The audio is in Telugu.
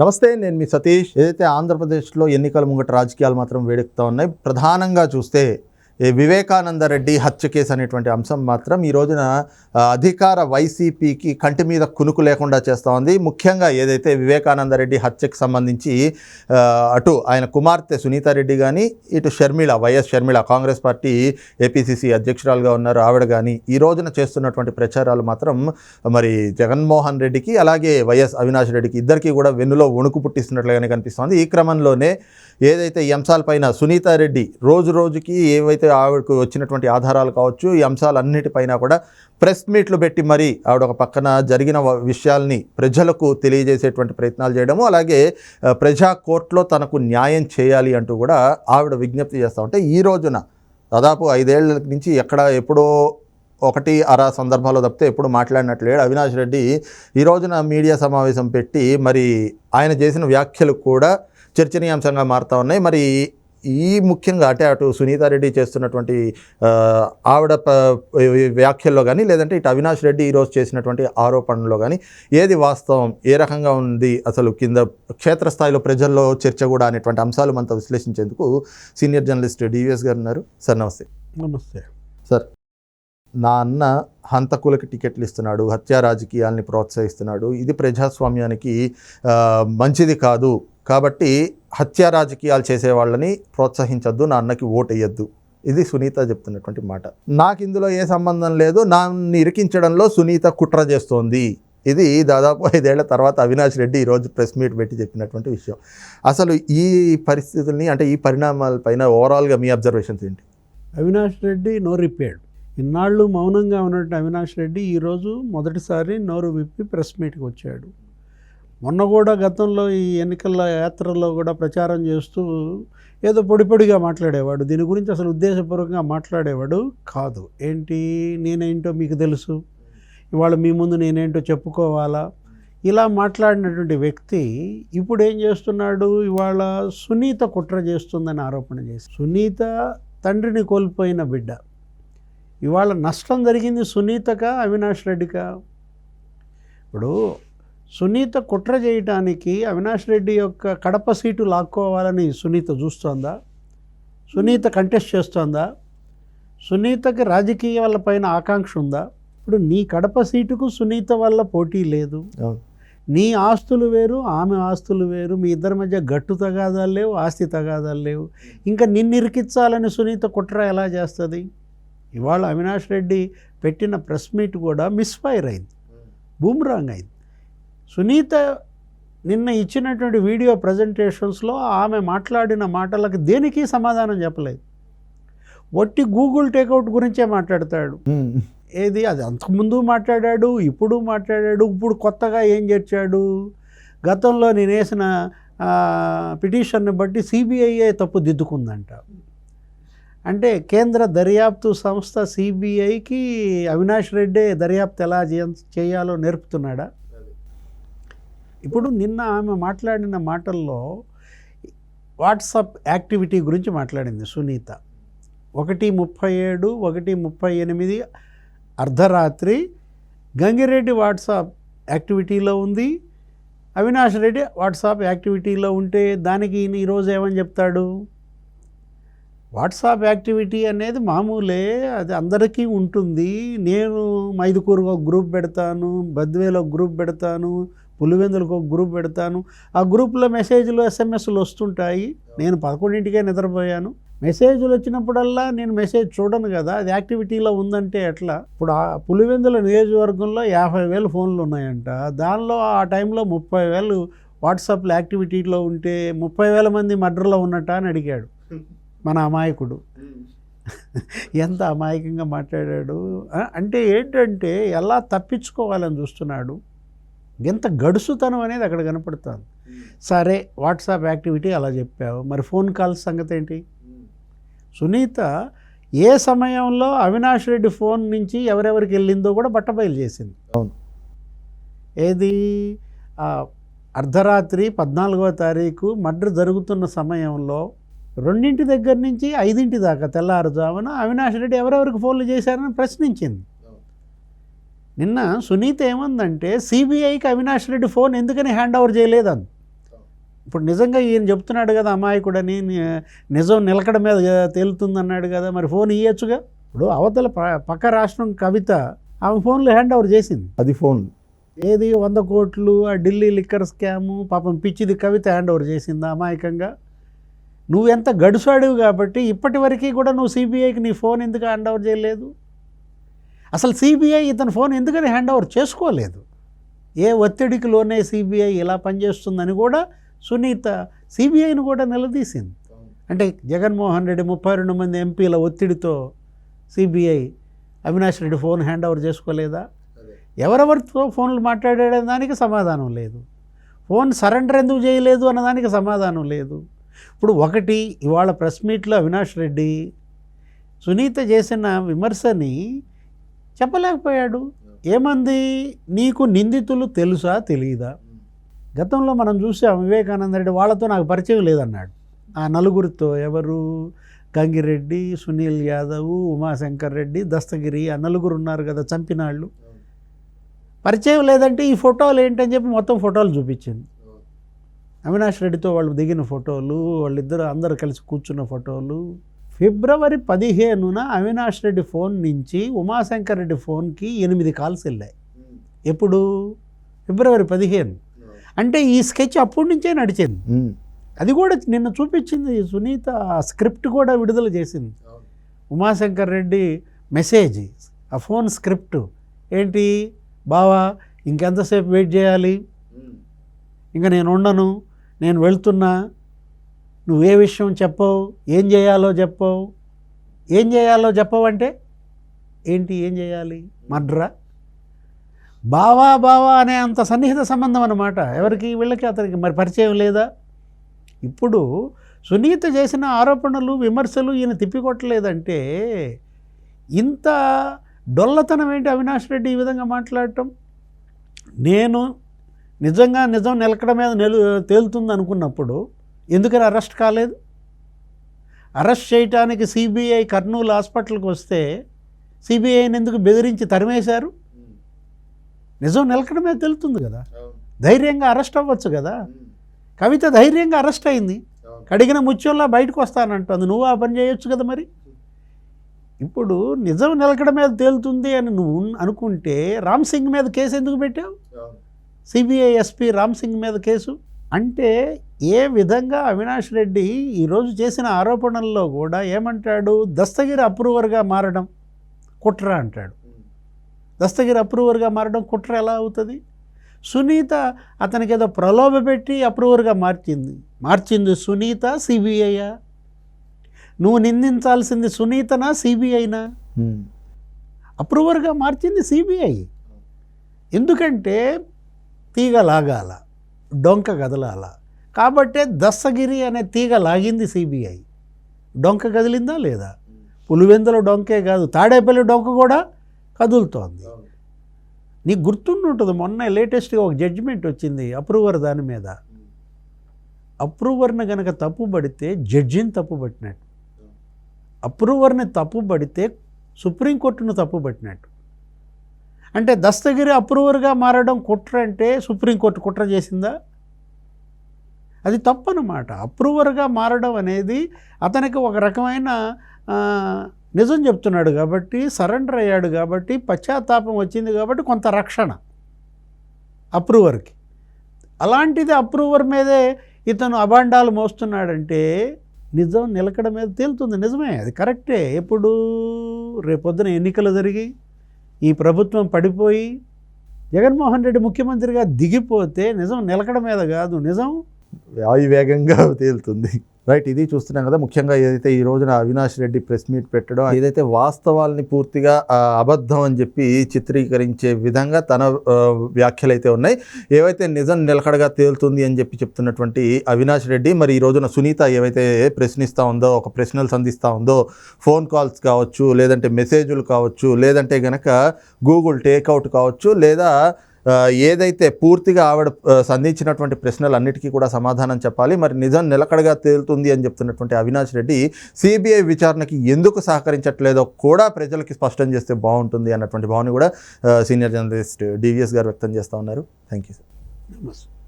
నమస్తే నేను మీ సతీష్. ఏదైతే ఆంధ్రప్రదేశ్లో ఎన్నికల ముంగట రాజకీయాలు మాత్రం వేడెక్కుతూ ఉన్నాయి ప్రధానంగా చూస్తే వివేకానంద రెడ్డి హత్య కేసు అనేటువంటి అంశం మాత్రం ఈ రోజున అధికార వైసీపీకి కంటి మీద కునుకు లేకుండా చేస్తూ ఉంది. ముఖ్యంగా ఏదైతే వివేకానంద రెడ్డి హత్యకు సంబంధించి అటు ఆయన కుమార్తె సునీతారెడ్డి కానీ ఇటు Sharmila YS Sharmila Congress party APCC అధ్యక్షురాలుగా ఉన్నారు ఆవిడ కానీ ఈ రోజున చేస్తున్నటువంటి ప్రచారాలు మాత్రం మరి జగన్మోహన్ రెడ్డికి అలాగే వైఎస్ అవినాష్ రెడ్డికి ఇద్దరికీ కూడా వెన్నులో వణుకు పుట్టిస్తున్నట్లుగానే కనిపిస్తోంది. ఈ క్రమంలోనే ఏదైతే ఈ అంశాలపైన సునీతారెడ్డి రోజు రోజుకి ఏవైతే ఆవిడకు వచ్చినటువంటి ఆధారాలు కావచ్చు ఈ అంశాలన్నిటిపైన కూడా ప్రెస్ మీట్లు పెట్టి మరి ఆవిడ ఒక పక్కన జరిగిన విషయాల్ని ప్రజలకు తెలియజేసేటువంటి ప్రయత్నాలు చేయడము అలాగే ప్రజా కోర్టులో తనకు న్యాయం చేయాలి అంటూ కూడా ఆవిడ విజ్ఞప్తి చేస్తూ ఉంటే ఈ రోజున దాదాపు ఐదేళ్ళ నుంచి ఎక్కడ ఎప్పుడో ఒకటి అర సందర్భాల్లో తప్పితే ఎప్పుడు మాట్లాడినట్లేడు అవినాష్ రెడ్డి ఈ రోజున మీడియా సమావేశం పెట్టి మరి ఆయన చేసిన వ్యాఖ్యలు కూడా చర్చనీయాంశంగా మారుతూ ఉన్నాయి. మరి ఈ ముఖ్యంగా అంటే అటు సునీతారెడ్డి చేస్తున్నటువంటి ఆవిడ వ్యాఖ్యల్లో కానీ లేదంటే ఇటు అవినాష్ రెడ్డి ఈరోజు చేసినటువంటి ఆరోపణలో కానీ ఏది వాస్తవం ఏ రకంగా ఉంది అసలు కింద క్షేత్రస్థాయిలో ప్రజల్లో చర్చ కూడా అనేటువంటి అంశాలు మనతో విశ్లేషించేందుకు సీనియర్ జర్నలిస్ట్ డివిఎస్ గారు ఉన్నారు. సార్ నమస్తే. నమస్తే. సార్ నా అన్న హంతకులకి టికెట్లు ఇస్తున్నాడు హత్యా రాజకీయాల్ని ప్రోత్సహిస్తున్నాడు. ఇది ప్రజాస్వామ్యానికి మంచిది కాదు. కాబట్టి హత్యా రాజకీయాలు చేసే వాళ్ళని ప్రోత్సహించొద్దు నా అన్నకి ఓటు వేయద్దు ఇది సునీత చెప్తున్నటువంటి మాట. నాకు ఇందులో ఏ సంబంధం లేదు నన్ను ఇరికించడంలో సునీత కుట్ర చేస్తోంది. ఇది దాదాపు ఐదేళ్ళ తర్వాత అవినాష్ రెడ్డి ఈరోజు ప్రెస్ మీట్ పెట్టి చెప్పినటువంటి విషయం. అసలు ఈ పరిస్థితుల్ని అంటే ఈ పరిణామాలపైన ఓవరాల్గా మీ అబ్జర్వేషన్స్ ఏంటి? అవినాష్ రెడ్డి నోరు విప్పాడు. ఇన్నాళ్ళు మౌనంగా ఉన్నట్టు అవినాష్ రెడ్డి ఈరోజు మొదటిసారి నోరు విప్పి ప్రెస్ మీట్కి వచ్చాడు. మొన్న కూడా గతంలో ఈ ఎన్నికల యాత్రలో కూడా ప్రచారం చేస్తూ ఏదో పొడిపొడిగా మాట్లాడేవాడు. దీని గురించి అసలు ఉద్దేశపూర్వకంగా మాట్లాడేవాడు కాదు. ఏంటి? నేనేంటో మీకు తెలుసు. ఇవాళ మీ ముందు నేనేంటో చెప్పుకోవాలా? ఇలా మాట్లాడినటువంటి వ్యక్తి ఇప్పుడు ఏం చేస్తున్నాడు? ఇవాళ సునీత కుట్ర చేస్తుందని ఆరోపణ చేసి సునీత తండ్రిని కోల్పోయిన బిడ్డ. ఇవాళ నష్టం జరిగింది సునీతక అవినాష్ రెడ్డికా? ఇప్పుడు సునీత కుట్ర చేయటానికి అవినాష్ రెడ్డి యొక్క కడప సీటు లాక్కోవాలని సునీత చూస్తోందా? సునీత కంటెస్ట్ చేస్తోందా? సునీతకి రాజకీయాల పైన ఆకాంక్ష ఉందా? ఇప్పుడు నీ కడప సీటుకు సునీత వల్ల పోటీ లేదు. నీ ఆస్తులు వేరు ఆమె ఆస్తులు వేరు మీ ఇద్దరి మధ్య గట్టు తగాదాలు లేవు ఆస్తి తగాదాలు లేవు. ఇంకా నిన్ను ఇరికించాలని సునీత కుట్ర ఎలా చేస్తుంది? ఇవాళ అవినాష్ రెడ్డి పెట్టిన ప్రెస్ మీట్ కూడా మిస్ఫైర్ అయింది. బూమ్రాంగ్ అయింది. సునీత నిన్న ఇచ్చినటువంటి వీడియో ప్రజెంటేషన్స్లో ఆమె మాట్లాడిన మాటలకు దేనికి సమాధానం చెప్పలేదు. వట్టి గూగుల్ టేక్అవుట్ గురించే మాట్లాడతాడు. ఏది? అది అంతకుముందు మాట్లాడాడు ఇప్పుడు మాట్లాడాడు ఇప్పుడు కొత్తగా ఏం చేర్చాడు? గతంలో నేను వేసిన పిటిషన్ని బట్టి సిబిఐఏ తప్పు దిద్దుకుందంట. అంటే కేంద్ర దర్యాప్తు సంస్థ సిబిఐకి అవినాష్ రెడ్డే దర్యాప్తు ఎలా చేయ- చేయాలో నేర్పుతున్నాడా? ఇప్పుడు నిన్న ఆమె మాట్లాడిన మాటల్లో వాట్సాప్ యాక్టివిటీ గురించి మాట్లాడింది సునీత. ఒకటి ముప్పై ఏడు ఒకటి ముప్పై ఎనిమిది అర్ధరాత్రి గంగిరెడ్డి వాట్సాప్ యాక్టివిటీలో ఉంది. అవినాష్ రెడ్డి వాట్సాప్ యాక్టివిటీలో ఉంటే దానికి ఈయన ఈరోజు ఏమని చెప్తాడు? వాట్సాప్ యాక్టివిటీ అనేది మామూలే అది అందరికీ ఉంటుంది. నేను మైదుకూరుగా గ్రూప్ పెడతాను బద్వేలో గ్రూప్ పెడతాను పులివెందులకు ఒక గ్రూప్ పెడతాను. ఆ గ్రూప్లో మెసేజ్లు ఎస్ఎంఎస్లు వస్తుంటాయి. నేను పదకొండింటికే నిద్రపోయాను. మెసేజ్లు వచ్చినప్పుడల్లా నేను మెసేజ్ చూడను కదా అది యాక్టివిటీలో ఉందంటే ఎట్లా? ఇప్పుడు ఆ పులివెందుల నియోజకవర్గంలో యాభై వేలు ఫోన్లు ఉన్నాయంట. దానిలో ఆ టైంలో ముప్పై వేలు వాట్సాప్లో యాక్టివిటీలో ఉంటే ముప్పై వేల మంది మర్డర్లో ఉన్నట్ట అని అడిగాడు. మన అమాయకుడు. ఎంత అమాయకంగా మాట్లాడాడు? అంటే ఏంటంటే ఎలా తప్పించుకోవాలని చూస్తున్నాడు. ఎంత గడుసుతనం అనేది అక్కడ కనపడుతుంది. సరే వాట్సాప్ యాక్టివిటీ అలా చెప్పావు. మరి ఫోన్ కాల్స్ సంగతి ఏంటి? సునీత ఏ సమయంలో అవినాష్ రెడ్డి ఫోన్ నుంచి ఎవరెవరికి వెళ్ళిందో కూడా బట్టబయలు చేసింది. అవును. ఏది? అర్ధరాత్రి పద్నాలుగవ తారీఖు మర్డర్ జరుగుతున్న సమయంలో రెండింటి దగ్గర నుంచి ఐదింటి దాకా తెల్లారుజామున అవినాష్ రెడ్డి ఎవరెవరికి ఫోన్లు చేశారని ప్రశ్నించింది. నిన్న సునీత ఏమందంటే సిబిఐకి అవినాష్ రెడ్డి ఫోన్ ఎందుకని హ్యాండ్ ఓవర్ చేయలేదని ఇప్పుడు నిజంగా ఈయన చెప్తున్నాడు కదా అమాయకుడని నిజం నిలకడ మీద తేలుతుంది అన్నాడు కదా మరి ఫోన్ ఇయ్యొచ్చుగా? ఇప్పుడు అవతల పక్క రాష్ట్రం కవిత ఆమె ఫోన్లో హ్యాండ్ ఓవర్ చేసింది. అది ఫోన్ ఏది? వంద కోట్లు ఆ ఢిల్లీ లిక్కర్ స్కాము పాపం పిచ్చిది కవిత హ్యాండ్ ఓవర్ చేసిందా అమాయకంగా. నువ్వు ఎంత గడుసాడివి కాబట్టి ఇప్పటి వరకు కూడా నువ్వు సిబిఐకి నీ ఫోన్ ఎందుకు హ్యాండ్ ఓవర్ చేయలేదు? అసలు సిబిఐ ఇతని ఫోన్ ఎందుకని హ్యాండ్ ఓవర్ చేసుకోలేదు? ఏ ఒత్తిడికి లోనే సిబిఐ ఇలా పనిచేస్తుందని కూడా సునీత సిబిఐని కూడా నిలదీసింది. అంటే జగన్మోహన్ రెడ్డి ముప్పై రెండు మంది ఎంపీల ఒత్తిడితో CBI Avinash Reddy phone hand over చేసుకోలేదా? ఎవరెవరితో ఫోన్లు మాట్లాడే దానికి సమాధానం లేదు. ఫోన్ సరెండర్ ఎందుకు చేయలేదు అన్నదానికి సమాధానం లేదు. ఇప్పుడు ఒకటి ఇవాళ ప్రెస్ మీట్లో అవినాష్ రెడ్డి సునీత చేసిన విమర్శని చెప్పలేకపోయాడు. ఏమంది? నీకు నిందితులు తెలుసా? తెలియదా గతంలో మనం చూసాం వివేకానంద రెడ్డి వాళ్ళతో నాకు పరిచయం లేదన్నాడు. ఆ నలుగురితో ఎవరు? గంగిరెడ్డి సునీల్ యాదవ్ ఉమాశంకర్ రెడ్డి దస్తగిరి ఆ నలుగురు ఉన్నారు కదా చంపినాళ్ళు. పరిచయం లేదంటే ఈ ఫోటోలు ఏంటని చెప్పి మొత్తం ఫోటోలు చూపించింది. అవినాష్ రెడ్డితో వాళ్ళు దిగిన ఫోటోలు వాళ్ళిద్దరు అందరు కలిసి కూర్చున్న ఫోటోలు. ఫిబ్రవరి పదిహేనున అవినాష్ రెడ్డి ఫోన్ నుంచి ఉమాశంకర్ రెడ్డి ఫోన్కి ఎనిమిది కాల్స్ వెళ్ళాయి. ఎప్పుడు? ఫిబ్రవరి పదిహేను. అంటే ఈ స్కెచ్ అప్పటి నుంచే నడిచింది. ఉమ్. అది కూడా నిన్న చూపించింది సునీత ఆ స్క్రిప్ట్ కూడా విడుదల చేసింది. ఉమాశంకర్ రెడ్డి మెసేజ్ ఆ ఫోన్ స్క్రిప్ట్. ఏంటి? బావా ఇంకెంతసేపు వెయిట్ చేయాలి? ఇంకా నేను ఉండను నేను వెళ్తున్నా నువ్వు ఏ విషయం చెప్పవు? ఏం చేయాలో చెప్పవు? ఏం చేయాలో చెప్పవంటే ఏంటి ఏం చేయాలి? మడ్రా? బావా బావా అనే అంత సన్నిహిత సంబంధం అన్నమాట. ఎవరికి వీళ్ళకి అతనికి మరి పరిచయం లేదా? ఇప్పుడు సునీత చేసిన ఆరోపణలు విమర్శలు ఈయన తిప్పికొట్టలేదంటే ఇంత డొల్లతనం ఏంటి అవినాష్ రెడ్డి ఈ విధంగా మాట్లాడటం? నేను నిజంగా నిజం నిలకడ మీద నిలు తేలుతుంది అనుకున్నప్పుడు ఎందుకని అరెస్ట్ కాలేదు? అరెస్ట్ చేయటానికి సిబిఐ కర్నూలు హాస్పిటల్కి వస్తే సిబిఐని ఎందుకు బెదిరించి తరిమేశారు? నిజం నిలకడ మీద తెలుతుంది కదా ధైర్యంగా అరెస్ట్ అవ్వచ్చు కదా. కవిత ధైర్యంగా అరెస్ట్ అయింది. కడిగిన ముత్యంలా బయటకు వస్తానంటుంది. నువ్వు ఆ పని చేయొచ్చు కదా మరి? ఇప్పుడు నిజం నిలకడ మీద తేలుతుంది అని నువ్వు అనుకుంటే రామ్ సింగ్ మీద కేసు ఎందుకు పెట్టావు? సిబిఐ ఎస్పీ రామ్ సింగ్ మీద కేసు? అంటే ఏ విధంగా అవినాష్ రెడ్డి ఈరోజు చేసిన ఆరోపణల్లో కూడా ఏమంటాడు? దస్తగిరి అప్రూవర్గా మారడం కుట్ర అంటాడు. దస్తగిరి అప్రూవర్గా మారడం కుట్ర ఎలా అవుతుంది? సునీత అతనికి ఏదో ప్రలోభ పెట్టి అప్రూవర్గా మార్చింది. మార్చింది సునీత సిబిఐయా నువ్వు నిందించాల్సింది సునీతనా సిబిఐనా. అప్రూవర్గా మార్చింది సిబిఐ. ఎందుకంటే తీగ లాగాల డొంక కదలాల కాబట్టే దస్తగిరి అనే తీగ లాగింది సిబిఐ. డొంక కదిలిందా లేదా? పులివెందుల డొంకే కాదు తాడేపల్లి డొంక కూడా కదులుతోంది. నీకు గుర్తుండుంటుంది మొన్న లేటెస్ట్గా ఒక జడ్జిమెంట్ వచ్చింది అప్రూవర్ దాని మీద. అప్రూవర్ని కనుక తప్పుపడితే జడ్జిని తప్పుపట్టినట్టు అప్రూవర్ని తప్పుపడితే సుప్రీంకోర్టును తప్పుపట్టినట్టు అంటే దస్తగిరి అప్రూవర్గా మారడం కుట్ర అంటే సుప్రీంకోర్టు కుట్ర చేసిందా? అది తప్పనమాట. అప్రూవర్గా మారడం అనేది అతనికి ఒక రకమైన నిజం చెప్తున్నాడు కాబట్టి సరెండర్ అయ్యాడు కాబట్టి పశ్చాత్తాపం వచ్చింది కాబట్టి కొంత రక్షణ అప్రూవర్కి. అలాంటిది అప్రూవర్ మీదే ఇతను అభాండాలు మోస్తున్నాడంటే నిజం నిలకడ మీద తేలుతుంది. నిజమే అది కరెక్టే. ఎప్పుడు రేపొద్దున ఎన్నికలు జరిగి ఈ ప్రభుత్వం పడిపోయి జగన్మోహన్ రెడ్డి ముఖ్యమంత్రిగా దిగిపోతే నిజం నిలకడ మీద కాదు నిజం? వాయువేగంగా తేలుతుంది. రైట్ ఇది చూస్తున్నాం కదా ముఖ్యంగా ఏదైతే ఈ రోజున అవినాష్ రెడ్డి ప్రెస్ మీట్ పెట్టడం ఏదైతే వాస్తవాల్ని పూర్తిగా అబద్ధం అని చెప్పి చిత్రీకరించే విధంగా తన వ్యాఖ్యలు అయితే ఉన్నాయి. ఏవైతే నిజం నిలకడగా తేలుతుంది అని చెప్పి చెప్తున్నటువంటి అవినాష్ రెడ్డి మరి ఈ రోజున సునీత ఏవైతే ప్రశ్నిస్తూ ఉందో ఒక ప్రశ్నలు సంధిస్తూ ఉందో ఫోన్ కాల్స్ కావచ్చు లేదంటే మెసేజ్లు కావచ్చు లేదంటే గనక గూగుల్ టేక్అవుట్ కావచ్చు లేదా ఏదైతే పూర్తిగా ఆవిడ సంధించినటువంటి సంధించినటువంటి ప్రశ్నలన్నిటికీ కూడా సమాధానం చెప్పాలి. మరి నిజం నిలకడగా తేలుతుంది అని చెప్తున్నటువంటి అవినాష్ రెడ్డి సిబిఐ విచారణకి ఎందుకు సహకరించట్లేదో కూడా ప్రజలకి స్పష్టం చేస్తే బాగుంటుంది అన్నటువంటి భావన కూడా సీనియర్ జర్నలిస్ట్ డివిఎస్ గారు వ్యక్తం చేస్తూ ఉన్నారు. Thank you sir. నమస్తే.